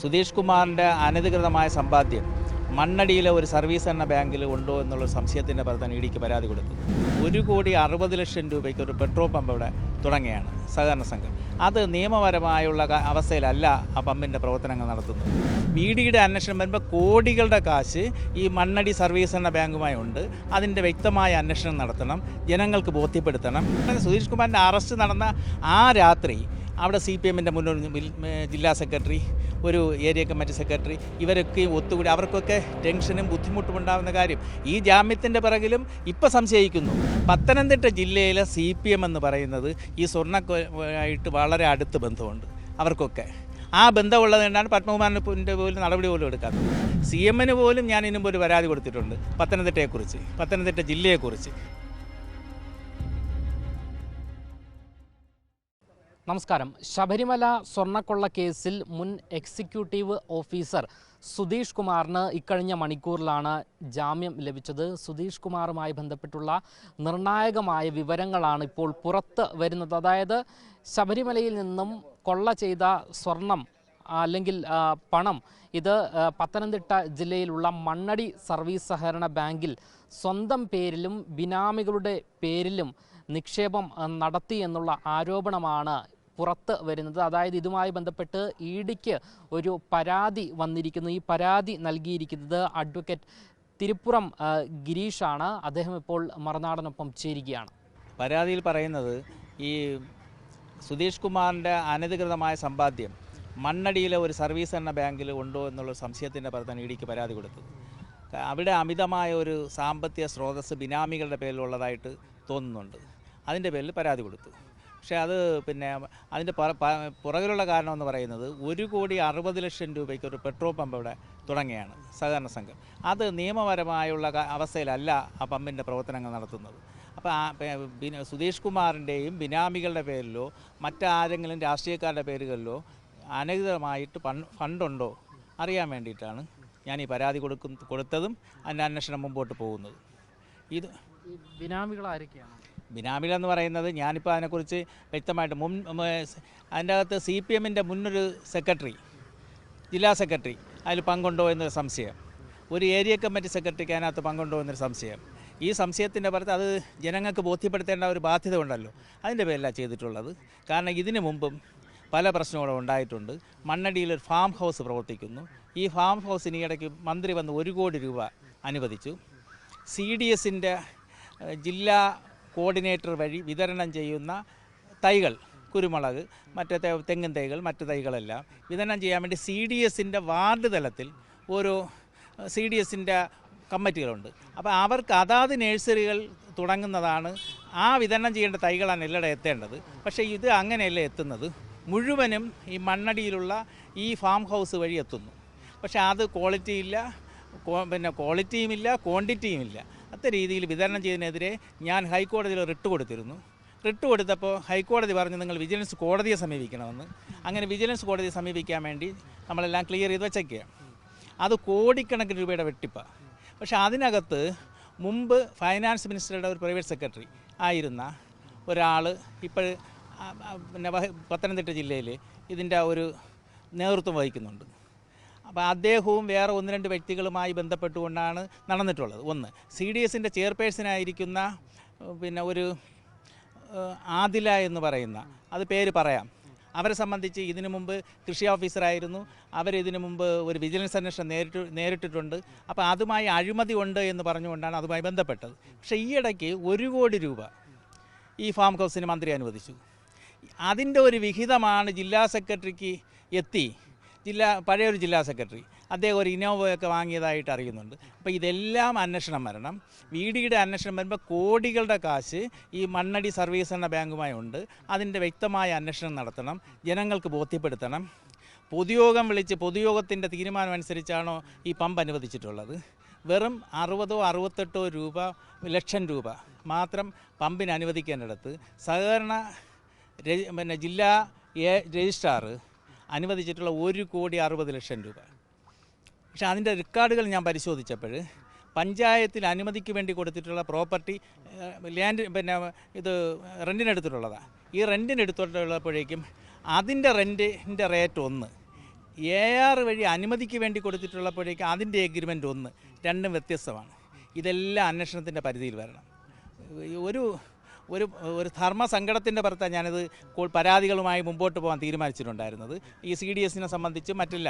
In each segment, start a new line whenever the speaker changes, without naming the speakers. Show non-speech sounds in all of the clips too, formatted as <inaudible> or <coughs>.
സുധീഷ് കുമാറിന്റെ അനധികൃതമായ സമ്പാദ്യം മണ്ണടിയിലെ ഒരു സർവീസ് എന്ന ബാങ്കിൽ ഉണ്ടോ എന്നുള്ള സംശയത്തിന്റെ പുറത്താണ് ഇടിക്ക് പരാതി കൊടുത്തു. ഒരു കോടി അറുപത് ലക്ഷം രൂപയ്ക്ക് ഒരു പെട്രോൾ പമ്പ് ഇവിടെ തുടങ്ങിയാണ് സഹകരണ സംഘം. അത് നിയമപരമായുള്ള അവസ്ഥയിലല്ല ആ പമ്പിന്റെ പ്രവർത്തനങ്ങൾ നടത്തുന്നത്. വി ഡിയുടെ അന്വേഷണം വരുമ്പോൾ കോടികളുടെ കാശ് ഈ മണ്ണടി സർവീസ് എന്ന ബാങ്കുമായി ഉണ്ട്. അതിന്റെ വ്യക്തമായ അന്വേഷണം നടത്തണം. ജനങ്ങൾക്ക് ബോധ്യപ്പെടുത്തണം. സുധീഷ് കുമാറിന്റെ അറസ്റ്റ് നടന്ന ആ രാത്രി അവിടെ സി പി എമ്മിന്റെ മുന്നോട്ട് ജില്ലാ സെക്രട്ടറി ഒരു ഏരിയ കമ്മിറ്റി സെക്രട്ടറി. ഇവരൊക്കെ ഒത്തുകൂടി അവർക്കൊക്കെ ടെൻഷനും ബുദ്ധിമുട്ടും ഉണ്ടാകുന്ന കാര്യം ഈ ജാമ്യത്തിന്റെ പിറകിലും ഇപ്പം സംശയിക്കുന്നു. പത്തനംതിട്ട ജില്ലയിലെ സി പി എം എന്ന് പറയുന്നത് ഈ സ്വർണമായിട്ട് വളരെ അടുത്ത് ബന്ധമുണ്ട് അവർക്കൊക്കെ. ആ ബന്ധമുള്ളത് കൊണ്ടാണ് പത്മകുമാരന്റെ പോലും നടപടി പോലും എടുക്കാത്തത്. സി എമ്മിന് പോലും ഞാൻ ഇതിനു ഒരു പരാതി കൊടുത്തിട്ടുണ്ട് പത്തനംതിട്ടയെക്കുറിച്ച് പത്തനംതിട്ട ജില്ലയെക്കുറിച്ച്.
നമസ്കാരം. ശബരിമല സ്വർണക്കൊള്ള കേസിൽ മുൻ എക്സിക്യൂട്ടീവ് ഓഫീസർ സുധീഷ് കുമാറിന് ഇക്കഴിഞ്ഞ മണിക്കൂറിലാണ് ജാമ്യം ലഭിച്ചത്. സുധീഷ് കുമാറുമായി ബന്ധപ്പെട്ടുള്ള നിർണായകമായ വിവരങ്ങളാണ് ഇപ്പോൾ പുറത്ത് വരുന്നത്. അതായത് ശബരിമലയിൽ നിന്നും കൊള്ള ചെയ്ത സ്വർണം അല്ലെങ്കിൽ പണം ഇത് പത്തനംതിട്ട ജില്ലയിലുള്ള മണ്ണടി സർവീസ് സഹകരണ ബാങ്കിൽ സ്വന്തം പേരിലും ബിനാമികളുടെ പേരിലും നിക്ഷേപം നടത്തി എന്നുള്ള ആരോപണമാണ് പുറത്ത് വരുന്നത്. അതായത് ഇതുമായി ബന്ധപ്പെട്ട് ഇ ഡിക്ക് ഒരു പരാതി വന്നിരിക്കുന്നു. ഈ പരാതി നൽകിയിരിക്കുന്നത് അഡ്വക്കേറ്റ് തിരുപ്പുറം ഗിരീഷാണ്. അദ്ദേഹം ഇപ്പോൾ മറുനാടനൊപ്പം ചേരുകയാണ്.
പരാതിയിൽ പറയുന്നത് ഈ സുധീഷ് കുമാറിന്റെ അനധികൃതമായ സമ്പാദ്യം മണ്ണടിയിലെ ഒരു സർവീസ് എന്ന ബാങ്കിൽ ഉണ്ടോ എന്നുള്ള സംശയത്തിന്റെ പുറത്താണ് ഇടിക്ക് പരാതി കൊടുത്തത്. അവിടെ അമിതമായ ഒരു സാമ്പത്തിക സ്രോതസ് ബിനാമികളുടെ പേരിലുള്ളതായിട്ട് തോന്നുന്നുണ്ട്. അതിന്റെ പേരിൽ പരാതി കൊടുത്തു. പക്ഷേ അത് പിന്നെ അതിന്റെ പുറകിലുള്ള കാരണം എന്ന് പറയുന്നത് ഒരു കോടി അറുപത് ലക്ഷം രൂപയ്ക്ക് ഒരു പെട്രോൾ പമ്പ് ഇവിടെ തുടങ്ങിയാണ് സഹകരണ സംഘം. അത് നിയമപരമായുള്ള അവസ്ഥയിലല്ല ആ പമ്പിന്റെ പ്രവർത്തനങ്ങൾ നടത്തുന്നത്. അപ്പോൾ സുധീഷ് കുമാറിന്റെയും ബിനാമികളുടെ പേരിലോ മറ്റാരെങ്കിലും രാഷ്ട്രീയക്കാരുടെ പേരുകളിലോ അനധികൃതമായിട്ട് ഫണ്ട് ഫണ്ടുണ്ടോ അറിയാൻ വേണ്ടിയിട്ടാണ് ഞാൻ ഈ പരാതി കൊടുക്കും കൊടുത്തതും അതിന്റെ അന്വേഷണം മുമ്പോട്ട് പോകുന്നത്. ഇത്
ബിനാമികൾ ആരൊക്കെയാണ്?
ബിനാമിൽ എന്ന് പറയുന്നത് ഞാനിപ്പോൾ അതിനെക്കുറിച്ച് വ്യക്തമായിട്ട് മുൻ അതിന്റെ അകത്ത് സി പി എമ്മിന്റെ മുന്നൊരു സെക്രട്ടറി ജില്ലാ സെക്രട്ടറി അതിൽ പങ്കുണ്ടോ എന്നൊരു സംശയം. ഒരു ഏരിയ കമ്മിറ്റി സെക്രട്ടറിക്ക് അതിനകത്ത് പങ്കുണ്ടോ എന്നൊരു സംശയം. ഈ സംശയത്തിന്റെ പുറത്ത് അത് ജനങ്ങൾക്ക് ബോധ്യപ്പെടുത്തേണ്ട ഒരു ബാധ്യത ഉണ്ടല്ലോ. അതിന്റെ പേരിലാണ് ചെയ്തിട്ടുള്ളത്. കാരണം ഇതിനു മുമ്പും പല പ്രശ്നങ്ങളും ഉണ്ടായിട്ടുണ്ട്. മണ്ണടിയിൽ ഒരു ഫാം ഹൗസ് പ്രവർത്തിക്കുന്നു. ഈ ഫാം ഹൗസിന് ഇടയ്ക്ക് മന്ത്രി വന്ന് ഒരു കോടി രൂപ അനുവദിച്ചു. സി ഡി എസിന്റെ ജില്ലാ കോർഡിനേറ്റർ വഴി വിതരണം ചെയ്യുന്ന തൈകൾ കുരുമുളക് മറ്റേ തെങ്ങിൻ തൈകൾ മറ്റു തൈകളെല്ലാം വിതരണം ചെയ്യാൻ വേണ്ടി സി ഡി എസിന്റെ വാർഡ് തലത്തിൽ ഓരോ സി ഡി എസിന്റെ കമ്മിറ്റികളുണ്ട്. അപ്പോൾ അവർക്ക് അതാത് നഴ്സറികൾ തുടങ്ങുന്നതാണ് ആ വിതരണം ചെയ്യേണ്ട തൈകളാണ് എല്ലായിടെ എത്തേണ്ടത്. പക്ഷേ ഇത് അങ്ങനെയല്ല എത്തുന്നത്. മുഴുവനും ഈ മണ്ണടിയിലുള്ള ഈ ഫാം ഹൗസ് വഴി എത്തുന്നു. പക്ഷേ അത് ക്വാളിറ്റിയില്ല പിന്നെ ക്വാളിറ്റിയും ഇല്ല ക്വാണ്ടിറ്റിയും ഇല്ല അത്ത രീതിയിൽ വിതരണം ചെയ്തതിനെതിരെ ഞാൻ ഹൈക്കോടതിയിൽ റിട്ട് കൊടുത്തിരുന്നു. റിട്ട് കൊടുത്തപ്പോൾ ഹൈക്കോടതി പറഞ്ഞു നിങ്ങൾ വിജിലൻസ് കോടതിയെ സമീപിക്കണമെന്ന്. അങ്ങനെ വിജിലൻസ് കോടതിയെ സമീപിക്കാൻ വേണ്ടി നമ്മളെല്ലാം ക്ലിയർ ചെയ്ത് വെച്ചേക്കുകയാണ് അത് കോടിക്കണക്കിന് രൂപയുടെ വെട്ടിപ്പാണ് പക്ഷേ അതിനകത്ത് മുമ്പ് ഫൈനാൻസ് മിനിസ്റ്ററുടെ ഒരു പ്രൈവറ്റ് സെക്രട്ടറി ആയിരുന്ന ഒരാൾ ഇപ്പോൾ പിന്നെ പത്തനംതിട്ട ജില്ലയിൽ ഇതിന്റെ ഒരു നേതൃത്വം വഹിക്കുന്നുണ്ട്. അപ്പോൾ അദ്ദേഹവും വേറെ ഒന്ന് രണ്ട് വ്യക്തികളുമായി ബന്ധപ്പെട്ടുകൊണ്ടാണ് നടന്നിട്ടുള്ളത്. ഒന്ന് സി ഡി എസിന്റെ ചെയർപേഴ്സണായിരിക്കുന്ന പിന്നെ ഒരു ആദില എന്ന് പറയുന്ന അത് പേര് പറയാം. അവരെ സംബന്ധിച്ച് ഇതിനു മുമ്പ് കൃഷി ഓഫീസറായിരുന്നു. അവരിതിനു മുമ്പ് ഒരു വിജിലൻസ് അന്വേഷണം നേരിട്ട് നേരിട്ടിട്ടുണ്ട്. അപ്പോൾ അതുമായി അഴിമതി ഉണ്ട് എന്ന് പറഞ്ഞുകൊണ്ടാണ് അതുമായി ബന്ധപ്പെട്ടത്. പക്ഷേ ഈയിടയ്ക്ക് ഒരു കോടി രൂപ ഈ ഫാം ഹൗസിന് മന്ത്രി അനുവദിച്ചു. അതിന്റെ ഒരു വിഹിതമാണ് ജില്ലാ സെക്രട്ടറിക്ക് എത്തി ജില്ലാ പഴയൊരു ജില്ലാ സെക്രട്ടറി. അദ്ദേഹം ഒരു ഇന്നോവയൊക്കെ വാങ്ങിയതായിട്ട് അറിയുന്നുണ്ട്. അപ്പോൾ ഇതെല്ലാം അന്വേഷണം വരണം. വി ഡിയുടെ അന്വേഷണം വരുമ്പോൾ കോടികളുടെ കാശ് ഈ മണ്ണടി സർവീസ് എന്ന ബാങ്കുമായി ഉണ്ട്. അതിന്റെ വ്യക്തമായ അന്വേഷണം നടത്തണം. ജനങ്ങൾക്ക് ബോധ്യപ്പെടുത്തണം. പൊതുയോഗം വിളിച്ച് പൊതുയോഗത്തിന്റെ തീരുമാനം അനുസരിച്ചാണോ ഈ പമ്പ് അനുവദിച്ചിട്ടുള്ളത്? വെറും അറുപതോ അറുപത്തെട്ടോ രൂപ ലക്ഷം രൂപ മാത്രം പമ്പിന് അനുവദിക്കേണ്ടിടത്ത് സഹകരണ പിന്നെ ജില്ലാ രജിസ്ട്രാർ അനുവദിച്ചിട്ടുള്ള ഒരു കോടി അറുപത് ലക്ഷം രൂപ. പക്ഷെ അതിന്റെ റെക്കോർഡുകൾ ഞാൻ പരിശോധിച്ചപ്പോൾ പഞ്ചായത്തിൽ അനുമതിക്ക് വേണ്ടി കൊടുത്തിട്ടുള്ള പ്രോപ്പർട്ടി ലാൻഡ് പിന്നെ ഇത് റെന്റിനെടുത്തിട്ടുള്ളതാണ് ഈ റെന്റിനെടുത്തിട്ടുള്ളപ്പോഴേക്കും അതിന്റെ റെന്റിന്റെ റേറ്റ് ഒന്ന്. എ ആർ വഴി അനുമതിക്ക് വേണ്ടി കൊടുത്തിട്ടുള്ളപ്പോഴേക്കും അതിന്റെ എഗ്രിമെന്റ് ഒന്ന്. രണ്ടും വ്യത്യസ്തമാണ്. ഇതെല്ലാം അന്വേഷണത്തിന്റെ പരിധിയിൽ വരണം. ഒരു ഒരു ഒരു ധർമ്മ ധർമ്മസങ്കടത്തിന്റെ പുറത്താണ് ഞാനിത് പരാതികളുമായി മുമ്പോട്ട് പോകാൻ തീരുമാനിച്ചിട്ടുണ്ടായിരുന്നത്. ഈ സി ഡി എസിനെ സംബന്ധിച്ച് മറ്റില്ല.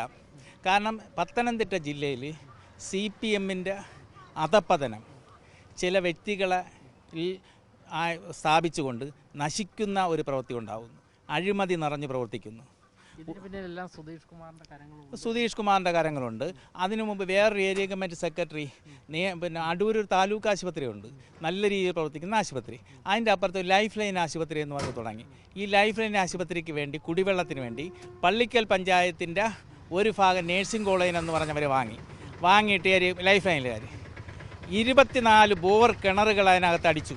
കാരണം പത്തനംതിട്ട ജില്ലയിൽ സി പി എമ്മിന്റെ അധപ്പതനം ചില വ്യക്തികളെ സ്ഥാപിച്ചുകൊണ്ട് നശിക്കുന്ന ഒരു പ്രവൃത്തി ഉണ്ടാകുന്നു അഴിമതി നിറഞ്ഞ് പ്രവർത്തിക്കുന്നു.
സുധീഷ് കരങ്ങളുണ്ട്.
കുമാറിന്റെ കാര്യങ്ങളുണ്ട് അതിനു മുമ്പ് വേറൊരു ഏരിയ കമ്മിറ്റി സെക്രട്ടറി പിന്നെ അടൂർ ഒരു താലൂക്ക് ആശുപത്രിയുണ്ട്. നല്ല രീതിയിൽ പ്രവർത്തിക്കുന്ന ആശുപത്രി. അതിന്റെ അപ്പുറത്ത് ലൈഫ് ലൈൻ ആശുപത്രി എന്ന് പറഞ്ഞ് തുടങ്ങി. ഈ ലൈഫ് ലൈൻ ആശുപത്രിക്ക് വേണ്ടി കുടിവെള്ളത്തിന് വേണ്ടി പള്ളിക്കൽ പഞ്ചായത്തിന്റെ ഒരു ഭാഗം നേഴ്സിംഗ് കോളേജ് എന്ന് പറഞ്ഞവർ വാങ്ങി. വാങ്ങിയിട്ട് ഒരു ലൈഫ് ലൈനിലുകാർ ഇരുപത്തിനാല് ബോർ കിണറുകൾ അതിനകത്ത് അടിച്ചു.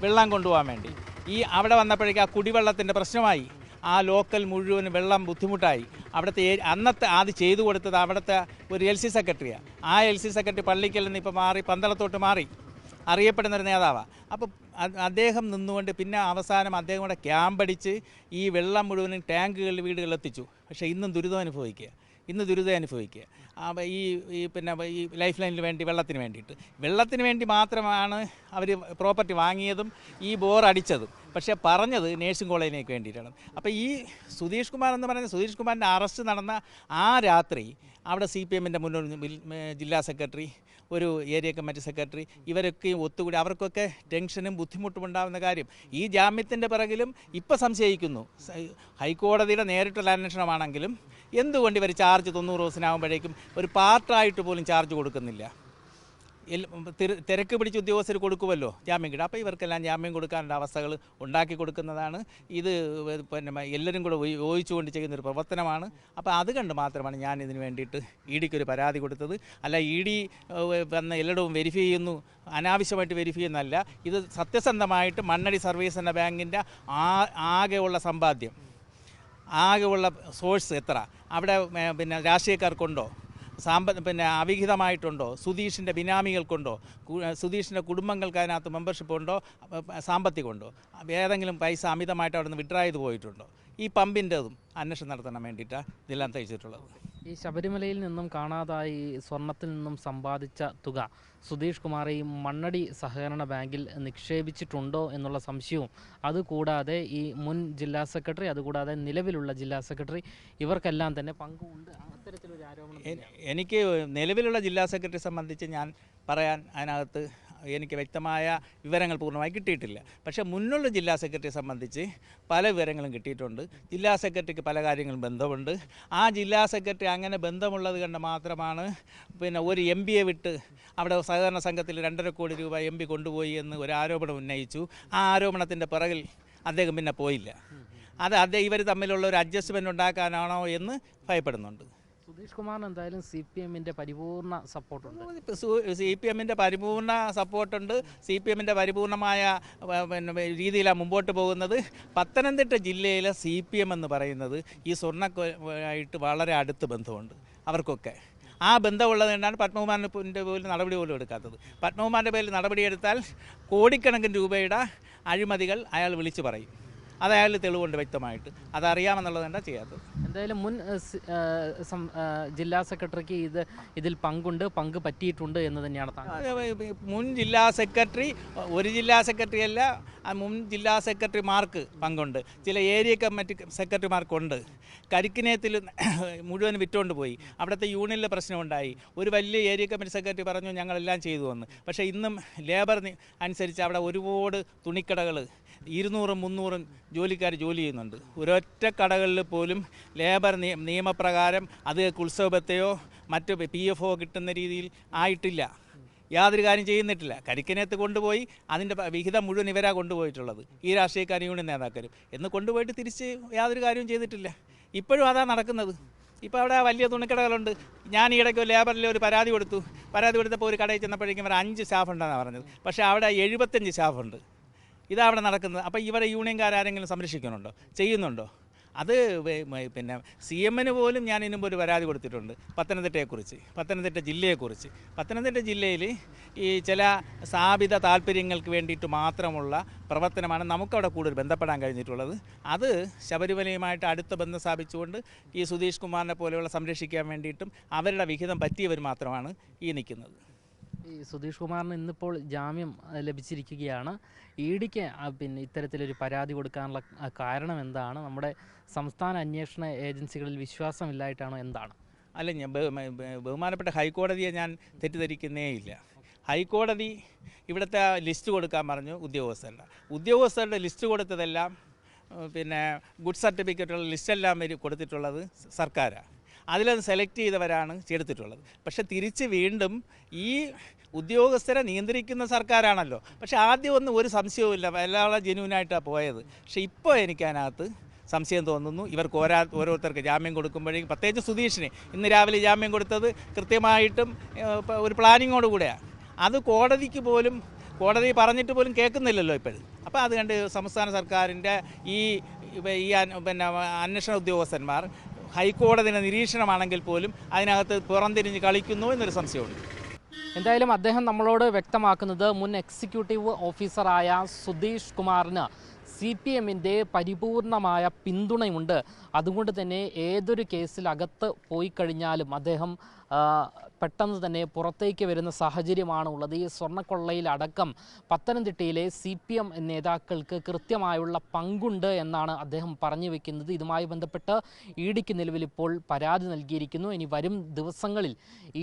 വെള്ളം കൊണ്ടുപോകാൻ വേണ്ടി. ഈ അവിടെ വന്നപ്പോഴേക്കും ആ കുടിവെള്ളത്തിന്റെ പ്രശ്നമായി. ആ ലോക്കൽ മുഴുവൻ വെള്ളം ബുദ്ധിമുട്ടായി. അവിടുത്തെ അന്നത്തെ അത് ചെയ്തു കൊടുത്തത് അവിടുത്തെ ഒരു എൽ സി സെക്രട്ടറിയാണ് ആ എൽ സി സെക്രട്ടറി പള്ളിക്കൽ നിന്ന് ഇപ്പോൾ മാറി പന്തളത്തോട്ട് മാറി. അറിയപ്പെടുന്ന ഒരു നേതാവാണ് അപ്പോൾ അദ്ദേഹം നിന്നുകൊണ്ട് പിന്നെ അവസാനം അദ്ദേഹം കൂടെ ക്യാമ്പടിച്ച് ഈ വെള്ളം മുഴുവനും ടാങ്കുകളിൽ വീടുകളിൽ എത്തിച്ചു. പക്ഷേ ഇന്നും ദുരിതം അനുഭവിക്കുക ഇന്ന് ദുരിതം അനുഭവിക്കുക. ഈ ഈ പിന്നെ ഈ ലൈഫ് ലൈനിന് വേണ്ടി വെള്ളത്തിന് വേണ്ടിയിട്ട്. വെള്ളത്തിന് വേണ്ടി മാത്രമാണ് അവർ പ്രോപ്പർട്ടി വാങ്ങിയതും ഈ ബോർ അടിച്ചതും. പക്ഷേ പറഞ്ഞത് നേഴ്സിംഗ് കോളേജിലേക്ക് വേണ്ടിയിട്ടാണ്. അപ്പോൾ ഈ സുധീഷ് കുമാർ എന്ന് പറയുന്ന സുധീഷ് കുമാറിന്റെ അറസ്റ്റ് നടന്ന ആ രാത്രി അവിടെ സി പി എമ്മിന്റെ മുന്നോട്ട് ജില്ലാ സെക്രട്ടറി ഒരു ഏരിയ കമ്മിറ്റി സെക്രട്ടറി. ഇവരൊക്കെ ഒത്തുകൂടി അവർക്കൊക്കെ ടെൻഷനും ബുദ്ധിമുട്ടും ഉണ്ടാകുന്ന കാര്യം. ഈ ജാമ്യത്തിന്റെ പിറകിലും ഇപ്പം സംശയിക്കുന്നു. ഹൈക്കോടതിയുടെ നേരിട്ടുള്ള അന്വേഷണമാണെങ്കിലും എന്തുകൊണ്ട് ഇവർ ചാർജ് തൊണ്ണൂറ് ദിവസത്തിനാകുമ്പോഴേക്കും ഒരു പാർട്ടായിട്ട് പോലും ചാർജ് കൊടുക്കുന്നില്ല? തിരക്ക് പിടിച്ച് ഉദ്യോഗസ്ഥർ കൊടുക്കുമല്ലോ ജാമ്യം കിട്ടും. അപ്പോൾ ഇവർക്കെല്ലാം ജാമ്യം കൊടുക്കാനുള്ള അവസ്ഥകൾ ഉണ്ടാക്കി കൊടുക്കുന്നതാണ്. ഇത് പിന്നെ എല്ലാവരും കൂടെ യോജിച്ചുകൊണ്ട് ചെയ്യുന്ന ഒരു പ്രവർത്തനമാണ്. അപ്പോൾ അത് കണ്ട് മാത്രമാണ് ഞാൻ ഇതിന് വേണ്ടിയിട്ട് ഇ ഡിക്കൊരു പരാതി കൊടുത്തത്. അല്ല ഇ ഡി വന്ന് എല്ലായിടവും വെരിഫൈ ചെയ്യുന്നു. അനാവശ്യമായിട്ട് വെരിഫൈ ചെയ്യുന്നതല്ല. ഇത് സത്യസന്ധമായിട്ട് മണ്ണടി സർവീസ് എന്ന ബാങ്കിന്റെ ആകെയുള്ള സമ്പാദ്യം ആകെയുള്ള സോഴ്സ് എത്ര? അവിടെ പിന്നെ രാഷ്ട്രീയക്കാർക്കുണ്ടോ? സാമ്പ പിന്നെ അവിഹിതമായിട്ടുണ്ടോ? സുധീഷിന്റെ ബിനാമികൾക്കുണ്ടോ? സുധീഷിന്റെ കുടുംബങ്ങൾക്ക് അതിനകത്ത് മെമ്പർഷിപ്പ് ഉണ്ടോ? സാമ്പത്തികമുണ്ടോ ഏതെങ്കിലും പൈസ അമിതമായിട്ട് അവിടെ നിന്ന് വിഡ്രാ ചെയ്ത് പോയിട്ടുണ്ടോ? ഈ പമ്പിന്റെതും അന്വേഷണം നടത്താൻ വേണ്ടിയിട്ടാണ് ഇതെല്ലാം തയ്ച്ചിട്ടുള്ളത്.
ഈ ശബരിമലയിൽ നിന്നും കാണാതായി സ്വർണത്തിൽ നിന്നും സമ്പാദിച്ച തുക സുധീഷ് കുമാർ ഈ മണ്ണടി സഹകരണ ബാങ്കിൽ നിക്ഷേപിച്ചിട്ടുണ്ടോ എന്നുള്ള സംശയവും അതുകൂടാതെ ഈ മുൻ ജില്ലാ സെക്രട്ടറി അതുകൂടാതെ നിലവിലുള്ള ജില്ലാ സെക്രട്ടറി ഇവർക്കെല്ലാം തന്നെ പങ്കുണ്ട് അത്തരത്തിലൊരു ആരോപണം
എനിക്ക് നിലവിലുള്ള ജില്ലാ സെക്രട്ടറി സംബന്ധിച്ച് ഞാൻ പറയാൻ അതിനകത്ത് എനിക്ക് വ്യക്തമായ വിവരങ്ങൾ പൂർണമായി കിട്ടിയിട്ടില്ല. പക്ഷേ മുന്നുള്ള ജില്ലാ സെക്രട്ടറിയെ സംബന്ധിച്ച് പല വിവരങ്ങളും കിട്ടിയിട്ടുണ്ട്. ജില്ലാ സെക്രട്ടറിക്ക് പല കാര്യങ്ങളും ബന്ധമുണ്ട്. ആ ജില്ലാ സെക്രട്ടറി അങ്ങനെ ബന്ധമുള്ളത് കണ്ട് മാത്രമാണ് പിന്നെ ഒരു എം പിയെ വിട്ട് അവിടെ സഹകരണ സംഘത്തിൽ രണ്ടര കോടി രൂപ എം പി കൊണ്ടുപോയി എന്ന് ഒരു ആരോപണം ഉന്നയിച്ചു. ആ ആരോപണത്തിന്റെ പിറകിൽ അദ്ദേഹം പിന്നെ പോയില്ല. അത് അദ്ദേഹം ഇവർ തമ്മിലുള്ള ഒരു അഡ്ജസ്റ്റ്മെന്റ് ഉണ്ടാക്കാനാണോ എന്ന് ഭയപ്പെടുന്നുണ്ട്.
സുധീഷ് കുമാറിന് എന്തായാലും സി പി എമ്മിന്റെ പരിപൂർണ സപ്പോർട്ടുണ്ട്.
സി പി എമ്മിന്റെ പരിപൂർണ സപ്പോർട്ടുണ്ട്. സി പി എമ്മിന്റെ പരിപൂർണമായ പിന്നെ രീതിയിലാണ് മുമ്പോട്ട് പോകുന്നത്. പത്തനംതിട്ട ജില്ലയിലെ സി പി എം എന്ന് പറയുന്നത് ഈ സ്വർണമായിട്ട് വളരെ അടുത്ത് ബന്ധമുണ്ട് അവർക്കൊക്കെ. ആ ബന്ധമുള്ളത് കൊണ്ടാണ് പത്മകുമാറിന്റെ പേരിൽ നടപടി പോലും എടുക്കാത്തത്. പത്മകുമാറിന്റെ പേരിൽ നടപടിയെടുത്താൽ കോടിക്കണക്കിന് രൂപയുടെ അഴിമതികൾ അയാൾ വിളിച്ചു പറയും. അത് അയാൾ തെളിവുണ്ട് വ്യക്തമായിട്ട്. അതറിയാമെന്നുള്ളത് തന്നെ ചെയ്യാത്തത്?
എന്തായാലും മുൻ ജില്ലാ സെക്രട്ടറിക്ക് ഇത് ഇതിൽ പങ്കുണ്ട്. പങ്ക് പറ്റിയിട്ടുണ്ട് എന്ന് തന്നെയാണ്
മുൻ ജില്ലാ സെക്രട്ടറി ഒരു ജില്ലാ സെക്രട്ടറി അല്ല മുൻ ജില്ലാ സെക്രട്ടറിമാർക്ക് പങ്കുണ്ട്. ചില ഏരിയ കമ്മിറ്റി സെക്രട്ടറിമാർക്കുണ്ട്. കരിക്കിനേത്തിൽ <coughs> മുഴുവൻ വിറ്റുകൊണ്ട് പോയി. അവിടുത്തെ യൂണിയനിലെ പ്രശ്നമുണ്ടായി. ഒരു വലിയ ഏരിയ കമ്മിറ്റി സെക്രട്ടറി പറഞ്ഞു ഞങ്ങളെല്ലാം ചെയ്തു വന്ന് പക്ഷേ ഇന്നും ലേബർ അനുസരിച്ച് അവിടെ ഒരുപാട് തുണിക്കടകൾ ഇരുന്നൂറും മുന്നൂറും ജോലിക്കാർ ജോലി ചെയ്യുന്നുണ്ട്. ഒരൊറ്റ കടകളിൽ പോലും ലേബർ നിയ- നിയമപ്രകാരം അത് ഉത്സവത്തെയോ മറ്റ് പി എഫ് ഒ കിട്ടുന്ന രീതിയിൽ ആയിട്ടില്ല. യാതൊരു കാര്യം ചെയ്യുന്നിട്ടില്ല. കരിക്കനത്ത് കൊണ്ടുപോയി അതിന്റെ വിഹിതം മുഴുവൻ ഇവരാ കൊണ്ടുപോയിട്ടുള്ളത്. ഈ രാഷ്ട്രീയക്കാർ യൂണിയൻ നേതാക്കളും എന്ന് കൊണ്ടുപോയിട്ട് തിരിച്ച് യാതൊരു കാര്യവും ചെയ്തിട്ടില്ല. ഇപ്പോഴും അതാ നടക്കുന്നത്. ഇപ്പോൾ അവിടെ വലിയ തുണിക്കടകളുണ്ട്. ഞാൻ ഈ ഇടയ്ക്ക് ലേബറിൽ ഒരു പരാതി കൊടുത്തു. പരാതി കൊടുത്തപ്പോൾ ഒരു കടയിൽ ചെന്നപ്പോഴേക്കും അവർ അഞ്ച് സ്റ്റാഫ് ഉണ്ടെന്നാണ് പറഞ്ഞത്. പക്ഷേ അവിടെ എഴുപത്തഞ്ച് സ്റ്റാഫുണ്ട്. ഇതാ അവിടെ നടക്കുന്നത്. അപ്പോൾ ഇവരെ യൂണിയൻകാരെങ്കിലും സംരക്ഷിക്കുന്നുണ്ടോ? ചെയ്യുന്നുണ്ടോ? അത് പിന്നെ സി എമ്മിന് പോലും ഞാൻ മുമ്പ് ഒരു പരാതി കൊടുത്തിട്ടുണ്ട്. പത്തനംതിട്ടയെക്കുറിച്ച് പത്തനംതിട്ട ജില്ലയെക്കുറിച്ച്. പത്തനംതിട്ട ജില്ലയിൽ ഈ ചില സ്ഥാപിത താല്പര്യങ്ങൾക്ക് വേണ്ടിയിട്ട് മാത്രമുള്ള പ്രവർത്തനമാണ് നമുക്കവിടെ കൂടുതൽ ബന്ധപ്പെടാൻ കഴിഞ്ഞിട്ടുള്ളത്. അത് ശബരിമലയുമായിട്ട് അടുത്ത ബന്ധം സ്ഥാപിച്ചുകൊണ്ട് ഈ സുധീഷ് കുമാറിനെ പോലെയുള്ള സംരക്ഷിക്കാൻ വേണ്ടിയിട്ടും അവരുടെ വിഹിതം പറ്റിയവർ മാത്രമാണ് ഈ നിൽക്കുന്നത്.
ഈ സുധീഷ് കുമാറിന് ഇന്നിപ്പോൾ ജാമ്യം ലഭിച്ചിരിക്കുകയാണ്. ഇ ഡിക്ക് പിന്നെ ഇത്തരത്തിലൊരു പരാതി കൊടുക്കാനുള്ള കാരണം എന്താണ്? നമ്മുടെ സംസ്ഥാന അന്വേഷണ ഏജൻസികളിൽ വിശ്വാസമില്ലായിട്ടാണോ എന്താണ്?
അല്ല ഞാൻ ബഹുമാനപ്പെട്ട ഹൈക്കോടതിയെ ഞാൻ തെറ്റിദ്ധരിക്കുന്നേയില്ല ഹൈക്കോടതി ഇവിടുത്തെ ലിസ്റ്റ് കൊടുക്കാൻ പറഞ്ഞു ഉദ്യോഗസ്ഥരുടെ. ഉദ്യോഗസ്ഥരുടെ ലിസ്റ്റ് കൊടുത്തതെല്ലാം പിന്നെ ഗുഡ് സർട്ടിഫിക്കറ്റുള്ള ലിസ്റ്റെല്ലാം വരും കൊടുത്തിട്ടുള്ളത് സർക്കാരാണ് അതിലത് സെലക്ട് ചെയ്തവരാണ് ചെയ്തിട്ടുള്ളത്. പക്ഷെ തിരിച്ച് വീണ്ടും ഈ ഉദ്യോഗസ്ഥരെ നിയന്ത്രിക്കുന്ന സർക്കാരാണല്ലോ. പക്ഷേ ആദ്യം ഒന്നും ഒരു സംശയവുമില്ല. എല്ലാവരും ജെന്യൂനായിട്ടാണ് പോയത്. പക്ഷെ ഇപ്പോൾ എനിക്കതിനകത്ത് സംശയം തോന്നുന്നു. ഇവർക്ക് ഓരോ ഓരോരുത്തർക്ക് ജാമ്യം കൊടുക്കുമ്പോഴേക്കും പ്രത്യേകിച്ച് സുധീഷിന് ഇന്ന് രാവിലെ ജാമ്യം കൊടുത്തത് കൃത്യമായിട്ടും ഒരു പ്ലാനിങ്ങോട് കൂടെയാണ് അത് കോടതിക്ക് പോലും കോടതി പറഞ്ഞിട്ട് പോലും കേൾക്കുന്നില്ലല്ലോ ഇപ്പോഴും. അപ്പോൾ അത് കണ്ട് സംസ്ഥാന സർക്കാരിന്റെ ഈ ഈ പിന്നെ അന്വേഷണ ഉദ്യോഗസ്ഥന്മാർ ഹൈക്കോടതിയുടെ നിരീക്ഷണമാണെങ്കിൽ പോലും അതിനകത്ത് പുറംതിരിഞ്ഞ് കളിക്കുന്നു എന്നൊരു സംശയമുണ്ട്.
എന്തായാലും അദ്ദേഹം നമ്മളോട് വ്യക്തമാക്കുന്നത് മുൻ എക്സിക്യൂട്ടീവ് ഓഫീസറായ സുധീഷ് കുമാറിന് സി പി എമ്മിന്റെ പരിപൂർണമായ പിന്തുണയുണ്ട്. അതുകൊണ്ട് തന്നെ ഏതൊരു കേസിൽ അകത്ത് പോയി കഴിഞ്ഞാലും അദ്ദേഹം പെട്ടെന്ന് തന്നെ പുറത്തേക്ക് വരുന്ന സാഹചര്യമാണ് ഉള്ളത് ഈ സ്വർണക്കൊള്ളയിൽ അടക്കം പത്തനംതിട്ടയിലെ സി പി എം നേതാക്കൾക്ക് കൃത്യമായുള്ള പങ്കുണ്ട് എന്നാണ് അദ്ദേഹം പറഞ്ഞു വെക്കുന്നത്. ഇതുമായി ബന്ധപ്പെട്ട് ഇ ഡിക്ക് നിലവിൽ ഇപ്പോൾ പരാതി നൽകിയിരിക്കുന്നു. ഇനി വരും ദിവസങ്ങളിൽ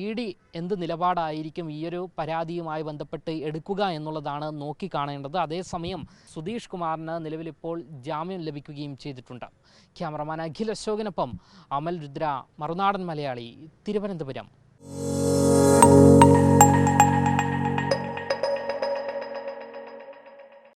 ഇ ഡി എന്ത് നിലപാടായിരിക്കും ഈയൊരു പരാതിയുമായി ബന്ധപ്പെട്ട് എടുക്കുക എന്നുള്ളതാണ് നോക്കിക്കാണേണ്ടത് അതേസമയം സുധീഷ് കുമാറിന് നിലവിലിപ്പോൾ ജാമ്യം ലഭിക്കുകയും ചെയ്തിട്ടുണ്ട്. ക്യാമറമാൻ അഖിൽ അശോകിനൊപ്പം അമൽ രുദ്ര മറുനാടൻ മലയാളി തിരുവനന്തപുരം. Música